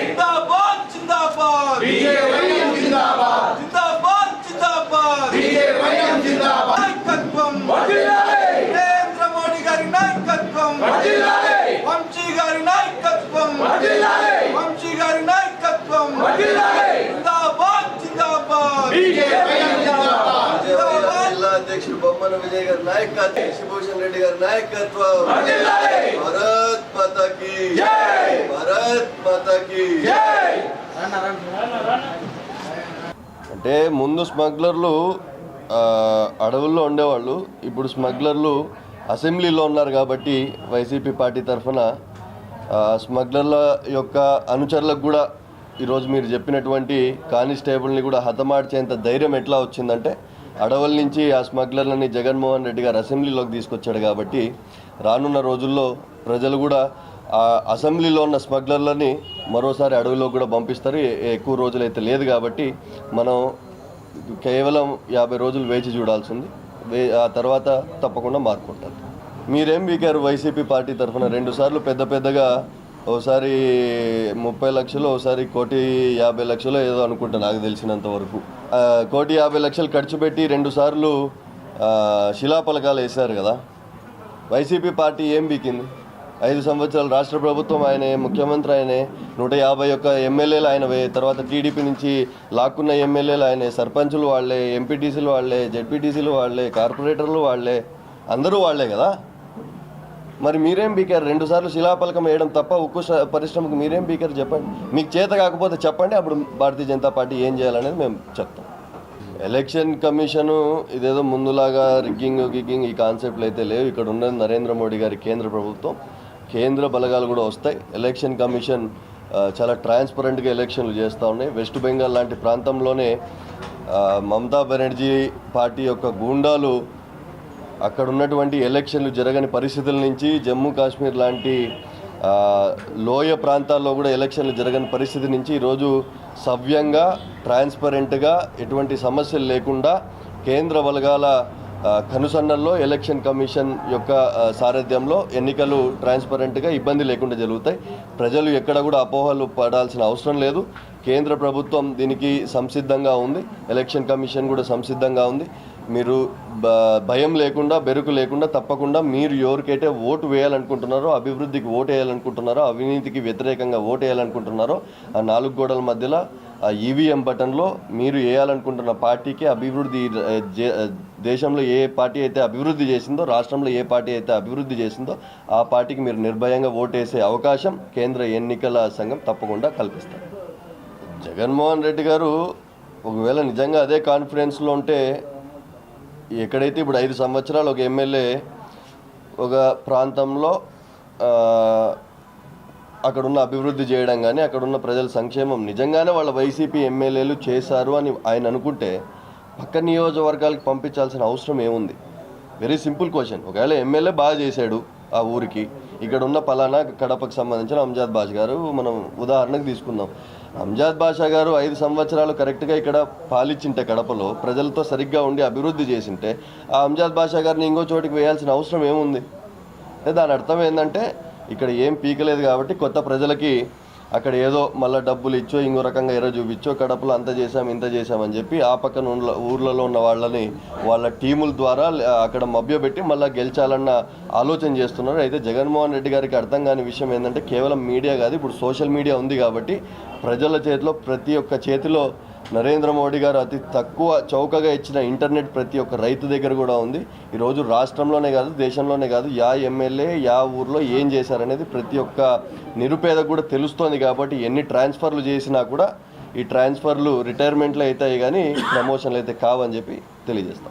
జిందాబాద్! జిందాబాద్ జిందాబాద్! జిందాబాద్! నాయకత్వం! నరేంద్ర మోడీ గారి నాయకత్వం! వంశీ గారి నాయకత్వం! వంశీ గారి నాయకత్వం జిందాబాద్ జిందాబాద్ జిందాబాద్ జిల్లా అధ్యక్షుడు బొమ్మన విజయ్ గారి నాయకత్వం శిభూషణ్ రెడ్డి గారి నాయకత్వం. భారత్ మాతకి. భారత్ మాతకి. అంటే ముందు స్మగ్లర్లు అడవుల్లో ఉండేవాళ్ళు. ఇప్పుడు స్మగ్లర్లు అసెంబ్లీలో ఉన్నారు కాబట్టి వైసీపీ పార్టీ తరఫున స్మగ్లర్ల యొక్క అనుచరులకు కూడా ఈరోజు మీరు చెప్పినటువంటి కానిస్టేబుల్ని కూడా హతమార్చేంత ధైర్యం ఎట్లా వచ్చిందంటే అడవుల నుంచి ఆ స్మగ్లర్లని జగన్మోహన్ రెడ్డి గారు అసెంబ్లీలోకి తీసుకొచ్చాడు కాబట్టి రానున్న రోజుల్లో ప్రజలు కూడా ఆ అసెంబ్లీలో ఉన్న స్మగ్లర్లని మరోసారి అడవిలో కూడా పంపిస్తారు. ఎక్కువ రోజులైతే లేదు కాబట్టి మనం కేవలం యాభై రోజులు వేచి చూడాల్సింది. ఆ తర్వాత తప్పకుండా మార్పు ఉంటుంది. మీరేం బీకారు వైసీపీ పార్టీ తరఫున? రెండు సార్లు పెద్ద పెద్దగా ఒకసారి ముప్పై లక్షలు ఒకసారి కోటి యాభై లక్షలు ఏదో అనుకుంటా నాకు తెలిసినంత వరకు. కోటి యాభై లక్షలు ఖర్చు పెట్టి రెండు సార్లు శిలాఫలకాలు వేశారు కదా. వైసీపీ పార్టీ ఏం బీకింది? ఐదు సంవత్సరాలు రాష్ట్ర ప్రభుత్వం ఆయనే ముఖ్యమంత్రి ఆయనే నూట యాభై ఒక్క ఎమ్మెల్యేలు ఆయనవే తర్వాత టీడీపీ నుంచి లాక్కున్న ఎమ్మెల్యేలు ఆయనే సర్పంచులు వాళ్ళే ఎంపీటీసీలు వాళ్ళే జెడ్పీటీసీలు వాళ్ళే కార్పొరేటర్లు వాళ్ళే అందరూ వాళ్ళే కదా. మరి మీరేం బీకారు? రెండు సార్లు శిలాఫలకం వేయడం తప్ప ఉక్కు పరిశ్రమకు మీరేం బీకారు చెప్పండి? మీకు చేత కాకపోతే చెప్పండి అప్పుడు భారతీయ జనతా పార్టీ ఏం చేయాలనేది మేము చెప్తాం. ఎలక్షన్ కమిషను ఇదేదో ముందులాగా రిగ్గింగ్ గిగ్గింగ్ ఈ కాన్సెప్ట్లు అయితే లేవు. ఇక్కడ ఉన్నది నరేంద్ర మోడీ గారి కేంద్ర ప్రభుత్వం. కేంద్ర బలగాలు కూడా వస్తాయి. ఎలక్షన్ కమిషన్ చాలా ట్రాన్స్పరెంట్గా ఎలక్షన్లు చేస్తూ ఉన్నాయి. వెస్ట్ బెంగాల్ లాంటి ప్రాంతంలోనే మమతా బెనర్జీ పార్టీ యొక్క గూండాలు అక్కడ ఉన్నటువంటి ఎలక్షన్లు జరగని పరిస్థితుల నుంచి జమ్మూ కాశ్మీర్ లాంటి లోయ ప్రాంతాల్లో కూడా ఎలక్షన్లు జరగని పరిస్థితి నుంచి ఈరోజు సవ్యంగా ట్రాన్స్పరెంట్గా ఎటువంటి సమస్యలు లేకుండా కేంద్ర బలగాల కనుసన్నల్లో ఎలక్షన్ కమిషన్ యొక్క సారథ్యంలో ఎన్నికలు ట్రాన్స్పరెంట్గా ఇబ్బంది లేకుండా జరుగుతాయి. ప్రజలు ఎక్కడ కూడా అపోహలు పడాల్సిన అవసరం లేదు. కేంద్ర ప్రభుత్వం దీనికి సంసిద్ధంగా ఉంది. ఎలక్షన్ కమిషన్ కూడా సంసిద్ధంగా ఉంది. మీరు బ- భయం లేకుండా బెరుకు లేకుండా తప్పకుండా మీరు ఎవరికైతే ఓటు వేయాలనుకుంటున్నారో అభివృద్ధికి ఓటు వేయాలనుకుంటున్నారో అవినీతికి వ్యతిరేకంగా ఓటు వేయాలనుకుంటున్నారో ఆ నాలుగు గోడల మధ్యలో ఆ ఈవీఎం బటన్లో మీరు వేయాలనుకుంటున్న పార్టీకి అభివృద్ధి దేశంలో ఏ పార్టీ అయితే అభివృద్ధి చేసిందో రాష్ట్రంలో ఏ పార్టీ అయితే అభివృద్ధి చేసిందో ఆ పార్టీకి మీరు నిర్భయంగా ఓటేసే అవకాశం కేంద్ర ఎన్నికల సంఘం తప్పకుండా కల్పిస్తారు. జగన్మోహన్ రెడ్డి గారు ఒకవేళ నిజంగా అదే కాన్ఫిడెన్స్లో ఉంటే ఎక్కడైతే ఇప్పుడు ఐదు సంవత్సరాలు ఒక ఎమ్మెల్యే ఒక ప్రాంతంలో అక్కడున్న అభివృద్ధి చేయడం కానీ అక్కడున్న ప్రజల సంక్షేమం నిజంగానే వాళ్ళ వైసీపీ ఎమ్మెల్యేలు చేశారు అని ఆయన అనుకుంటే పక్క నియోజకవర్గాలకు పంపించాల్సిన అవసరం ఏముంది? వెరీ సింపుల్ క్వశ్చన్ ఒకవేళ ఎమ్మెల్యే బాగా చేశాడు ఆ ఊరికి ఇక్కడ ఉన్న పలానా కడపకు సంబంధించిన అంజాద్ బాషా గారు మనం ఉదాహరణకు తీసుకుందాం. అంజాద్ బాషా గారు ఐదు సంవత్సరాలు కరెక్ట్గా ఇక్కడ పాలిచ్చింటే కడపలో ప్రజలతో సరిగ్గా ఉండి అభివృద్ధి చేసింటే ఆ అంజాద్ బాషా గారిని ఇంకో చోటికి వేయాల్సిన అవసరం ఏముంది? దాని అర్థం ఏంటంటే ఇక్కడ ఏం పీకలేదు కాబట్టి కొత్త ప్రజలకి అక్కడ ఏదో మళ్ళీ డబ్బులు ఇచ్చో ఇంకో రకంగా ఎర్ర చూపించో కడపలో అంత చేసాం ఇంత చేసామని చెప్పి ఆ పక్కన ఊర్లలో ఉన్న వాళ్ళని వాళ్ళ టీముల ద్వారా అక్కడ మభ్యపెట్టి మళ్ళీ గెలిచాలన్న ఆలోచన చేస్తున్నారు. అయితే జగన్మోహన్ రెడ్డి గారికి అర్థం కాని విషయం ఏంటంటే కేవలం మీడియా కాదు ఇప్పుడు సోషల్ మీడియా ఉంది కాబట్టి ప్రజల చేతిలో ప్రతి ఒక్క చేతిలో నరేంద్ర మోడీ గారు అతి తక్కువ చౌకగా ఇచ్చిన ఇంటర్నెట్ ప్రతి ఒక్క రైతు దగ్గర కూడా ఉంది. ఈరోజు రాష్ట్రంలోనే కాదు దేశంలోనే కాదు యా ఎమ్మెల్యే యా ఊర్లో ఏం చేశారనేది ప్రతి ఒక్క నిరుపేదకు కూడా తెలుస్తోంది కాబట్టి ఎన్ని ట్రాన్స్ఫర్లు చేసినా కూడా ఈ ట్రాన్స్ఫర్లు రిటైర్మెంట్లు అవుతాయి కానీ ప్రమోషన్లు అయితే కావని చెప్పి తెలియజేస్తాం.